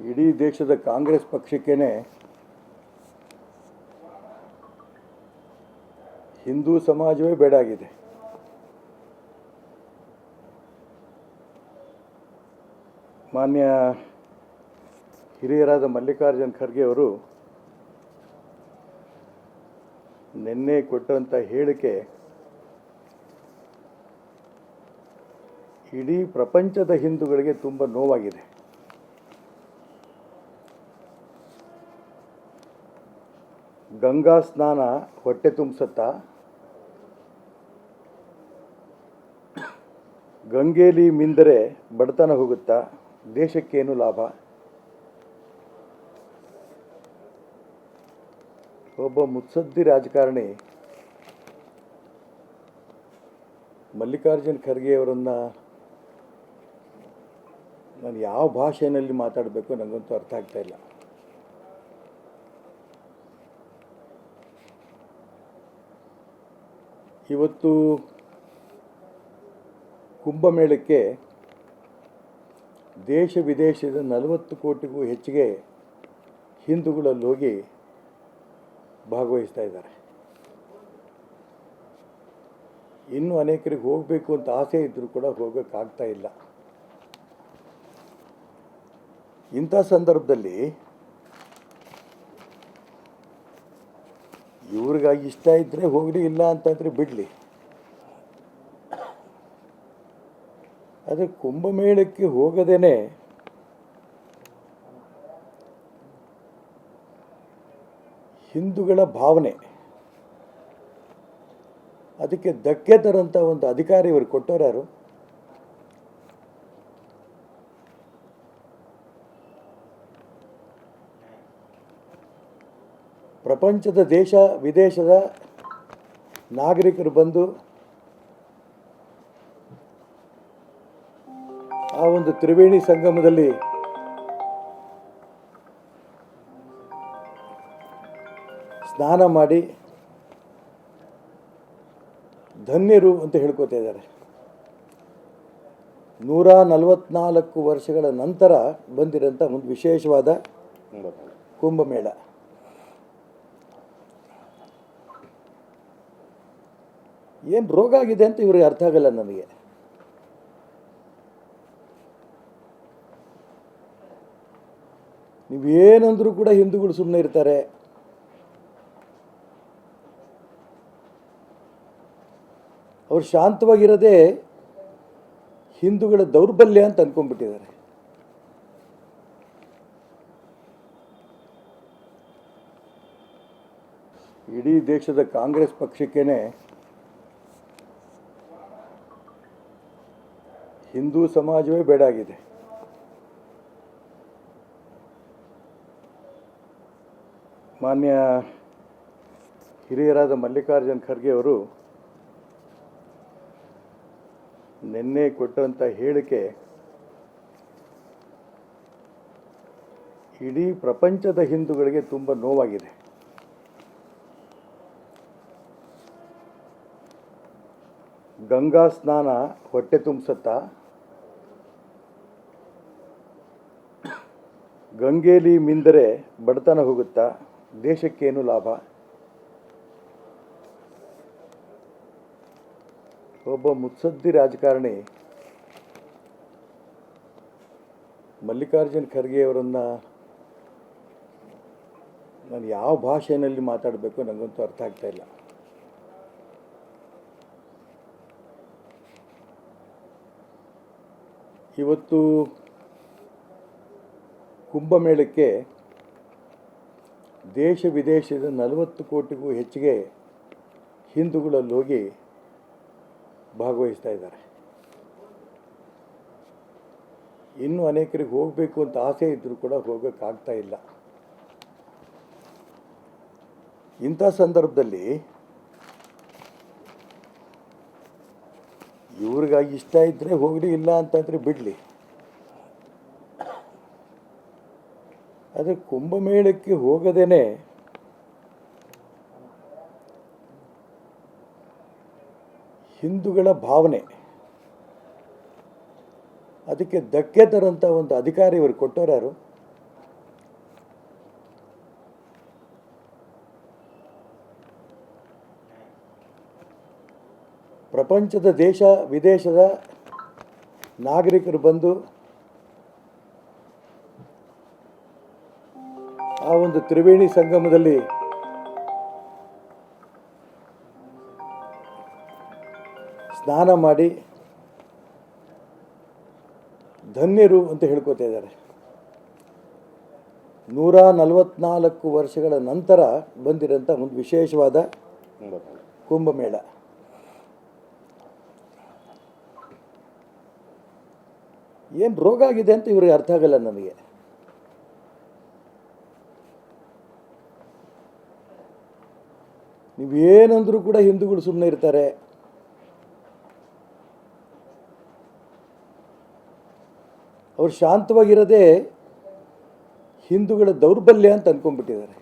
ಇಡೀ ದೇಶದ ಕಾಂಗ್ರೆಸ್ ಪಕ್ಷಕ್ಕೇನೆ ಹಿಂದೂ ಸಮಾಜವೇ ಬೇಡಾಗಿದೆ ಮಾನ್ಯ ಹಿರಿಯರಾದ ಮಲ್ಲಿಕಾರ್ಜುನ್ ಖರ್ಗೆ ಅವರು ನಿನ್ನೆ ಕೊಟ್ಟಂಥ ಹೇಳಿಕೆ ಇಡೀ ಪ್ರಪಂಚದ ಹಿಂದೂಗಳಿಗೆ ತುಂಬ ನೋವಾಗಿದೆ. ಗಂಗಾ ಸ್ನಾನ ಹೊಟ್ಟೆ ತುಂಬಿಸತ್ತಾ, ಗಂಗೆಲಿ ಮಿಂದರೆ ಬಡತನ ಹೋಗುತ್ತಾ, ದೇಶಕ್ಕೇನು ಲಾಭ? ಒಬ್ಬ ಮುತ್ಸದ್ದಿ ರಾಜಕಾರಣಿ ಮಲ್ಲಿಕಾರ್ಜುನ್ ಖರ್ಗೆ ಅವರನ್ನು ನಾನು ಯಾವ ಭಾಷೆಯಲ್ಲಿ ಮಾತಾಡಬೇಕು ನನಗಂತೂ ಅರ್ಥ ಆಗ್ತಾ ಇವತ್ತು ಕುಂಭಮೇಳಕ್ಕೆ ದೇಶ ವಿದೇಶದ ನಲವತ್ತು ಕೋಟಿಗೂ ಹೆಚ್ಚಿಗೆ ಹಿಂದೂಗಳಲ್ಲಿ ಹೋಗಿ ಭಾಗವಹಿಸ್ತಾ ಇದ್ದಾರೆ. ಇನ್ನೂ ಅನೇಕರಿಗೆ ಹೋಗಬೇಕು ಅಂತ ಆಸೆ ಇದ್ದರೂ ಕೂಡ ಹೋಗೋಕ್ಕಾಗ್ತಾ ಇಲ್ಲ. ಇಂಥ ಸಂದರ್ಭದಲ್ಲಿ ಇವ್ರಿಗಾಗಿ ಇಷ್ಟ ಇದ್ದರೆ ಹೋಗಲಿ, ಇಲ್ಲ ಅಂತಂದರೆ ಬಿಡಲಿ. ಆದರೆ ಕುಂಭಮೇಳಕ್ಕೆ ಹೋಗದೇನೆ ಹಿಂದೂಗಳ ಭಾವನೆ. ಅದಕ್ಕೆ ಧಕ್ಕೆ ತರೋಂಥ ಒಂದು ಅಧಿಕಾರಿ ಇವರು ಕೊಟ್ಟವ್ರು ಯಾರು? ಪ್ರಪಂಚದ ದೇಶ ವಿದೇಶದ ನಾಗರಿಕರು ಬಂದು ಆ ಒಂದು ತ್ರಿವೇಣಿ ಸಂಗಮದಲ್ಲಿ ಸ್ನಾನ ಮಾಡಿ ಧನ್ಯರು ಅಂತ ಹೇಳ್ಕೊತಾ ಇದ್ದಾರೆ. ನೂರ ನಲವತ್ನಾಲ್ಕು ವರ್ಷಗಳ ನಂತರ ಬಂದಿರೋಂಥ ಒಂದು ವಿಶೇಷವಾದ ಕುಂಭಮೇಳ. ಏನು ರೋಗ ಆಗಿದೆ ಅಂತ ಇವ್ರಿಗೆ ಅರ್ಥ ಆಗಲ್ಲ ನನಗೆ. ನೀವೇನಂದ್ರೂ ಕೂಡ ಹಿಂದೂಗಳು ಸುಮ್ಮನೆ ಇರ್ತಾರೆ. ಅವ್ರು ಶಾಂತವಾಗಿರೋದೇ ಹಿಂದೂಗಳ ದೌರ್ಬಲ್ಯ ಅಂತ ಅಂದ್ಕೊಂಡ್ಬಿಟ್ಟಿದ್ದಾರೆ ಇಡೀ ದೇಶದ ಕಾಂಗ್ರೆಸ್ ಪಕ್ಷಕ್ಕೇನೆ ಹಿಂದೂ ಸಮಾಜವೇ ಬೇಡಾಗಿದೆ. ಮಾನ್ಯ ಹಿರಿಯರಾದ ಮಲ್ಲಿಕಾರ್ಜುನ್ ಖರ್ಗೆ ಅವರು ನಿನ್ನೆ ಕೊಟ್ಟಂಥ ಹೇಳಿಕೆ ಇಡೀ ಪ್ರಪಂಚದ ಹಿಂದೂಗಳಿಗೆ ತುಂಬ ನೋವಾಗಿದೆ. ಗಂಗಾ ಸ್ನಾನ ಹೊಟ್ಟೆ ತುಂಬಿಸತ್ತಾ ಗಂಗೆಲಿ ಮಿಂದರೆ ಬಡತನ ಹೋಗುತ್ತಾ ದೇಶಕ್ಕೇನು ಲಾಭ? ಒಬ್ಬ ಮುತ್ಸದ್ದಿ ರಾಜಕಾರಣಿ ಮಲ್ಲಿಕಾರ್ಜುನ್ ಖರ್ಗೆ ಅವರನ್ನು ನಾನು ಯಾವ ಭಾಷೆಯಲ್ಲಿ ಮಾತಾಡಬೇಕು ನನಗಂತೂ ಅರ್ಥ ಆಗ್ತಾ ಇಲ್ಲ. ಇವತ್ತು ಕುಂಭಮೇಳಕ್ಕೆ ದೇಶ ವಿದೇಶದ ನಲವತ್ತು ಕೋಟಿಗೂ ಹೆಚ್ಚಿಗೆ ಹಿಂದೂಗಳಲ್ಲಿ ಹೋಗಿ ಭಾಗವಹಿಸ್ತಾ ಇದ್ದಾರೆ. ಇನ್ನೂ ಅನೇಕರಿಗೆ ಹೋಗಬೇಕು ಅಂತ ಆಸೆ ಇದ್ದರೂ ಕೂಡ ಹೋಗೋಕ್ಕಾಗ್ತಾ ಇಲ್ಲ. ಇಂಥ ಸಂದರ್ಭದಲ್ಲಿ ಇವ್ರಿಗಾಗಿ ಇಷ್ಟ ಇದ್ದರೆ ಹೋಗಲಿ, ಇಲ್ಲ ಅಂತಂದರೆ ಬಿಡಲಿ. ಆದರೆ ಕುಂಭಮೇಳಕ್ಕೆ ಹೋಗದೇನೆ ಹಿಂದೂಗಳ ಭಾವನೆ. ಅದಕ್ಕೆ ಧಕ್ಕೆ ತರಂಥ ಒಂದು ಅಧಿಕಾರಿ ಇವರು ಕೊಟ್ಟವರ್ಯಾರು ಪ್ರಪಂಚದ ದೇಶ, ವಿದೇಶದ ನಾಗರಿಕರು ಬಂದು ಆ ಒಂದು ತ್ರಿವೇಣಿ ಸಂಗಮದಲ್ಲಿ ಸ್ನಾನ ಮಾಡಿ ಧನ್ಯರು ಅಂತ ಹೇಳ್ಕೊತಾ ಇದ್ದಾರೆ. ನೂರ ನಲವತ್ನಾಲ್ಕು ವರ್ಷಗಳ ನಂತರ ಬಂದಿರೋಂಥ ಒಂದು ವಿಶೇಷವಾದ ಕುಂಭಮೇಳ. ಏನು ರೋಗ ಆಗಿದೆ ಅಂತ ಇವ್ರಿಗೆ ಅರ್ಥ ಆಗಲ್ಲ ನನಗೆ. ನೀವೇನಂದ್ರೂ ಕೂಡ ಹಿಂದೂಗಳು ಸುಮ್ಮನೆ ಇರ್ತಾರೆ. ಅವ್ರು ಶಾಂತವಾಗಿರೋದೇ ಹಿಂದೂಗಳ ದೌರ್ಬಲ್ಯ ಅಂತ ಅಂದ್ಕೊಂಡ್ಬಿಟ್ಟಿದ್ದಾರೆ